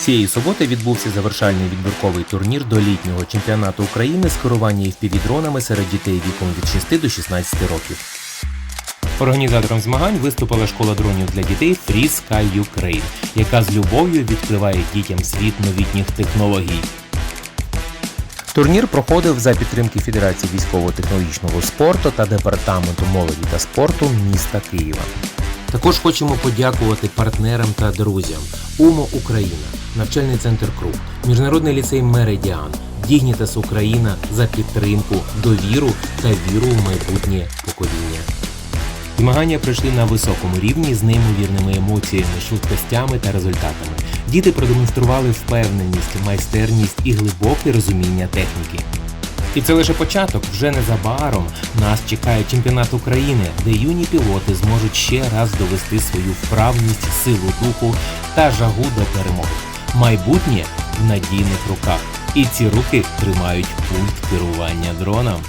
Цієї суботи відбувся завершальний відбірковий турнір до літнього чемпіонату України з керування FPV-дронами серед дітей віком від 6 до 16 років. Організатором змагань виступила школа дронів для дітей Free Sky Ukraine, яка з любов'ю відкриває дітям світ новітніх технологій. Турнір проходив за підтримки Федерації військово-технологічного спорту та департаменту молоді та спорту міста Києва. Також хочемо подякувати партнерам та друзям УМО Україна, навчальний центр КРУ, Міжнародний ліцей Меридіан, Дігнітас Україна за підтримку, довіру та віру в майбутнє покоління. Змагання пройшли на високому рівні з неймовірними емоціями, швидкостями та результатами. Діти продемонстрували впевненість, майстерність і глибоке розуміння техніки. І це лише початок. Вже незабаром нас чекає чемпіонат України, де юні пілоти зможуть ще раз довести свою вправність, силу духу та жагу до перемоги. Майбутнє в надійних руках, і ці руки тримають пульт керування дроном.